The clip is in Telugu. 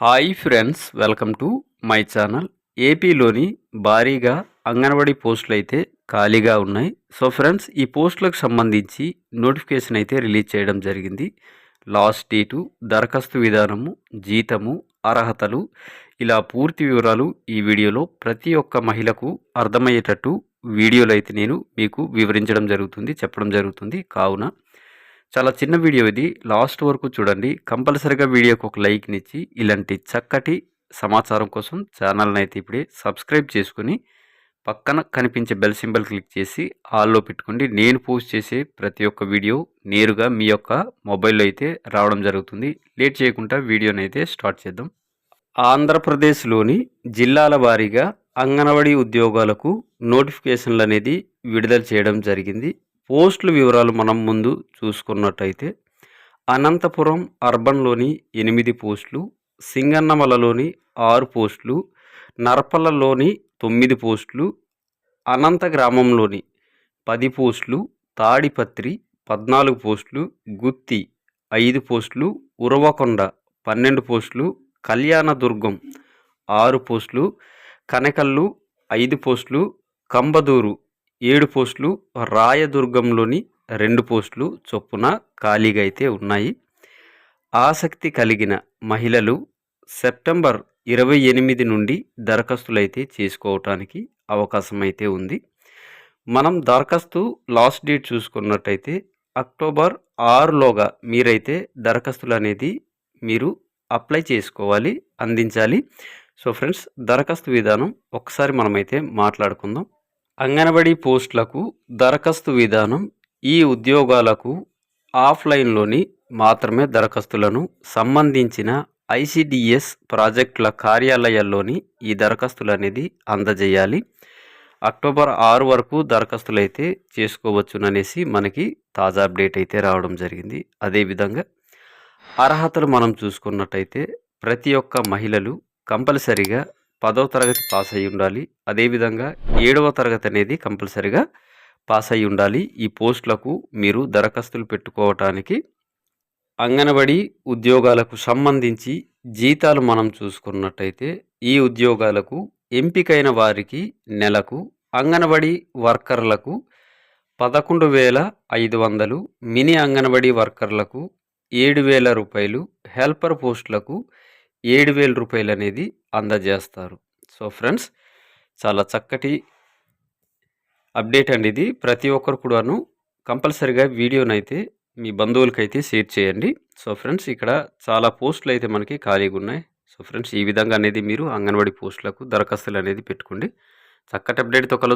Hi friends welcome to my channel. ఏపీలోని భారీగా అంగన్వాడీ పోస్టులు అయితే ఖాళీగా ఉన్నాయి. సో ఫ్రెండ్స్ ఈ పోస్టులకు సంబంధించి నోటిఫికేషన్ అయితే రిలీజ్ చేయడం జరిగింది. లాస్ట్ డేటు దరఖాస్తు విధానము జీతము అర్హతలు ఇలా పూర్తి వివరాలు ఈ వీడియోలో ప్రతి ఒక్క మహిళకు అర్థమయ్యేటట్టు వీడియోలు అయితే నేను మీకు వివరించడం జరుగుతుంది చెప్పడం జరుగుతుంది. కావున చాలా చిన్న వీడియో ఇది. లాస్ట్ వరకు చూడండి. కంపల్సరిగా వీడియోకి ఒక లైక్నిచ్చి ఇలాంటి చక్కటి సమాచారం కోసం ఛానల్ని అయితే ఇప్పుడే సబ్స్క్రైబ్ చేసుకుని పక్కన కనిపించే బెల్ సింబల్ క్లిక్ చేసి ఆల్లో పెట్టుకోండి. నేను పోస్ట్ చేసే ప్రతి ఒక్క వీడియో నేరుగా మీ యొక్క మొబైల్లో అయితే రావడం జరుగుతుంది. లేట్ చేయకుండా వీడియోని అయితే స్టార్ట్ చేద్దాం. ఆంధ్రప్రదేశ్లోని జిల్లాల వారీగా అంగన్వాడీ ఉద్యోగాలకు నోటిఫికేషన్లు అనేది విడుదల చేయడం జరిగింది. పోస్టుల వివరాలు మనం ముందు చూసుకున్నట్టయితే అనంతపురం అర్బన్లోని ఎనిమిది పోస్టులు సింగన్నమలలోని ఆరు పోస్టులు నరపల్లలోని తొమ్మిది పోస్టులు అనంత గ్రామంలోని పది పోస్టులు తాడిపత్రి పద్నాలుగు పోస్టులు గుత్తి ఐదు పోస్టులు ఉరవకొండ పన్నెండు పోస్టులు కళ్యాణదుర్గం ఆరు పోస్టులు కనకల్లు ఐదు పోస్టులు కంబదూరు ఏడు పోస్టులు రాయదుర్గంలోని రెండు పోస్టులు చొప్పున ఖాళీగా అయితే ఉన్నాయి. ఆసక్తి కలిగిన మహిళలు సెప్టెంబర్ ఇరవై ఎనిమిది నుండి దరఖాస్తులైతే చేసుకోవటానికి అవకాశం అయితే ఉంది. మనం దరఖాస్తు లాస్ట్ డేట్ చూసుకున్నట్టయితే అక్టోబర్ ఆరులోగా మీరైతే దరఖాస్తులు అనేది మీరు అప్లై చేసుకోవాలి అందించాలి. సో ఫ్రెండ్స్ దరఖాస్తు విధానం ఒకసారి మనమైతే మాట్లాడుకుందాం. అంగన్వాడీ పోస్టులకు దరఖాస్తు విధానం ఈ ఉద్యోగాలకు ఆఫ్లైన్లోని మాత్రమే దరఖాస్తులను సంబంధించిన ఐసిడిఎస్ ప్రాజెక్టుల కార్యాలయాల్లోని ఈ దరఖాస్తులు అనేది అందజేయాలి. అక్టోబర్ ఆరు వరకు దరఖాస్తులు అయితే చేసుకోవచ్చుననేసి మనకి తాజా అప్డేట్ అయితే రావడం జరిగింది. అదేవిధంగా అర్హతలు మనం చూసుకున్నట్టయితే ప్రతి ఒక్క మహిళలు కంపల్సరిగా పదవ తరగతి పాస్ అయి ఉండాలి. అదేవిధంగా ఏడవ తరగతి అనేది కంపల్సరిగా పాస్ అయి ఉండాలి. ఈ పోస్టులకు మీరు దరఖాస్తులు పెట్టుకోవటానికి అంగన్వాడీ ఉద్యోగాలకు సంబంధించి జీతాలు మనం చూసుకున్నట్టయితే ఈ ఉద్యోగాలకు ఎంపికైన వారికి నెలకు అంగన్వాడీ వర్కర్లకు పదకొండు వేల ఐదు వందలు మినీ అంగన్వాడీ వర్కర్లకు ఏడు వేల రూపాయలు హెల్పర్ పోస్టులకు ఏడు వేల రూపాయలు అనేది అందజేస్తారు. సో ఫ్రెండ్స్ చాలా చక్కటి అప్డేట్ అండి ఇది. ప్రతి ఒక్కరు కూడాను కంపల్సరిగా వీడియోనైతే మీ బంధువులకైతే షేర్ చేయండి. సో ఫ్రెండ్స్ ఇక్కడ చాలా పోస్టులు అయితే మనకి ఖాళీగా ఉన్నాయి. సో ఫ్రెండ్స్ ఈ విధంగా అనేది మీరు అంగన్వాడీ పోస్టులకు దరఖాస్తులు అనేది పెట్టుకోండి. చక్కటి అప్డేట్తో కలు